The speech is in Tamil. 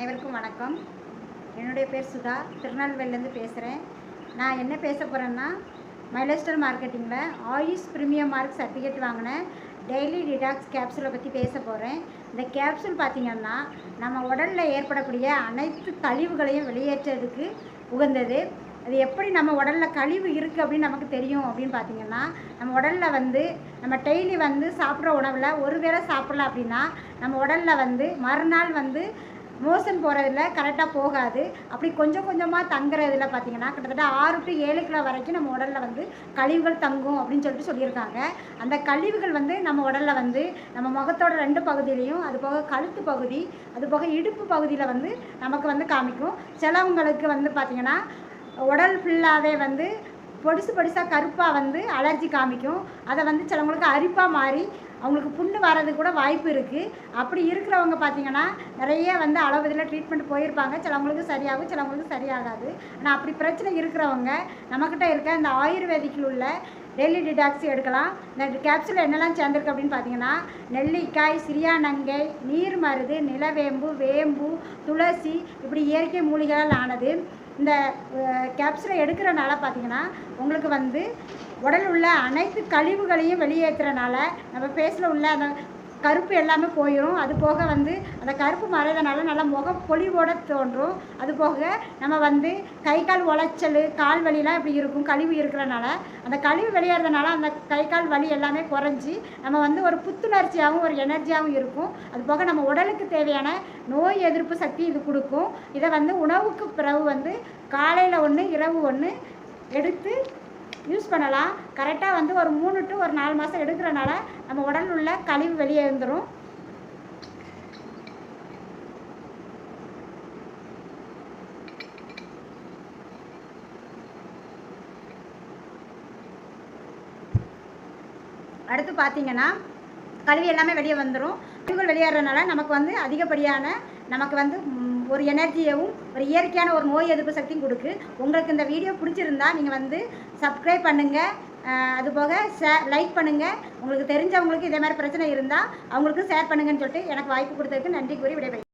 அனைவருக்கும் வணக்கம். என்னுடைய பேர் சுதா. திருநெல்வேலிலேருந்து பேசுகிறேன் நான் என்ன பேச போகிறேன்னா மைலஸ்டர் மார்க்கெட்டிங்கில் ஆயுஷ் ப்ரீமியம் மார்க் சர்டிஃபிகேட் வாங்கினேன் டெய்லி டிடாக்ஸ் கேப்சூலை பற்றி பேச போகிறேன் இந்த கேப்சூல் பார்த்திங்கன்னா நம்ம உடலில் ஏற்படக்கூடிய அனைத்து கழிவுகளையும் வெளியேற்றதுக்கு உகந்தது. அது எப்படி நம்ம உடலில் கழிவு இருக்குது அப்படின்னு நமக்கு தெரியும் அப்படின்னு பார்த்தீங்கன்னா நம்ம உடலில் வந்து நம்ம டெய்லி வந்து சாப்பிட்ற உணவில் ஒரு வேளை அப்படின்னா நம்ம உடலில் வந்து மறுநாள் வந்து மோஷன் போகிறதுல கரெக்டாக போகாது. அப்படி கொஞ்சம் கொஞ்சமாக தங்குறதுல பார்த்தீங்கன்னா கிட்டத்தட்ட ஆறு டு ஏழு கிலோ வரைக்கும் நம்ம உடலில் வந்து கழிவுகள் தங்கும் அப்படின்னு சொல்லிட்டு சொல்லியிருக்காங்க. அந்த கழிவுகள் வந்து நம்ம உடலில் வந்து நம்ம முகத்தோட ரெண்டு பகுதியிலையும் அது போக கழுத்து பகுதி அது போக இடுப்பு பகுதியில் வந்து நமக்கு வந்து காமிக்கும். சிலவங்களுக்கு வந்து பார்த்திங்கன்னா உடல் ஃபுல்லாகவே வந்து பொடிசு பொடிசாக கருப்பாக வந்து அலர்ஜி காமிக்கும். அதை வந்து சிலவங்களுக்கு அரிப்பாக மாறி அவங்களுக்கு புண்ணு வர்றது கூட வாய்ப்பு இருக்குது அப்படி இருக்கிறவங்க பார்த்தீங்கன்னா நிறைய வந்து அளவு இதில் ட்ரீட்மெண்ட் போயிருப்பாங்க. சிலவங்களுக்கு சரியாகும் சிலவங்களுக்கு சரியாகாது. ஆனால் அப்படி பிரச்சனை இருக்கிறவங்க நம்மக்கிட்ட இருக்க இந்த ஆயுர்வேதிக்கில் உள்ள டெய்லி டிடாக்ஸி எடுக்கலாம். இந்த கேப்சூல் என்னெல்லாம் சேர்ந்துருக்கு அப்படின்னு பார்த்தீங்கன்னா நெல்லிக்காய் சிறியானங்கை நீர் மருது நிலவேம்பு வேம்பு துளசி இப்படி இயற்கை மூலிகளால் ஆனது. இந்த கேப்சூலை எடுக்கிறனால பார்த்தீங்கன்னா உங்களுக்கு வந்து உடல் உள்ள அனைத்து கழிவுகளையும் வெளியேற்றுறனால நம்ம ஃபேஸில் உள்ள அந்த கருப்பு எல்லாமே போயிடும் அது போக வந்து அந்த கருப்பு மறையறனால நல்லா முகம் பொலிவோட தோன்றும். அது போக நம்ம வந்து கை கால் உளைச்சல் கால் வலிலாம் இப்படி இருக்கும். கழிவு இருக்கிறனால அந்த கழிவு வெளியேறதுனால அந்த கை கால் வலி எல்லாமே குறைஞ்சி நம்ம வந்து ஒரு புத்துணர்ச்சியாகவும் ஒரு எனர்ஜியாகவும் இருக்கும். அது போக நம்ம உடலுக்கு தேவையான நோய் எதிர்ப்பு சக்தி இது கொடுக்கும். இதை வந்து உணவுக்கு பிறகு வந்து காலையில் ஒன்று இரவு ஒன்று எடுத்து யூஸ் பண்ணலாம் கரெக்டாக வந்து ஒரு மூணு டு ஒரு நாலு மாதம் எடுக்கிறனால நம்ம உடல் உள்ள கழிவு வெளியே இருந்துடும் அடுத்து பார்த்தீங்கன்னா கழிவு எல்லாமே வெளியே வந்துடும் கழிவுகள் வெளியேறதுனால நமக்கு வந்து அதிகப்படியான நமக்கு வந்து ஒரு எனர்ஜியவும் ஒரு இயற்கையான ஒரு நோய் எதிர்ப்பு சக்தியும் கொடுக்கு. உங்களுக்கு இந்த வீடியோ பிடிச்சிருந்தா நீங்கள் வந்து சப்ஸ்கிரைப் பண்ணுங்கள் அதுபோக ஷேர் லைக் பண்ணுங்கள் உங்களுக்கு தெரிஞ்சவங்களுக்கு இதே மாதிரி பிரச்சனை இருந்தால் அவங்களுக்கு ஷேர் பண்ணுங்கன்னு சொல்லிட்டு எனக்கு வாய்ப்பு கொடுத்ததுக்கு நன்றி கூறி விடைபெறுகிறேன்.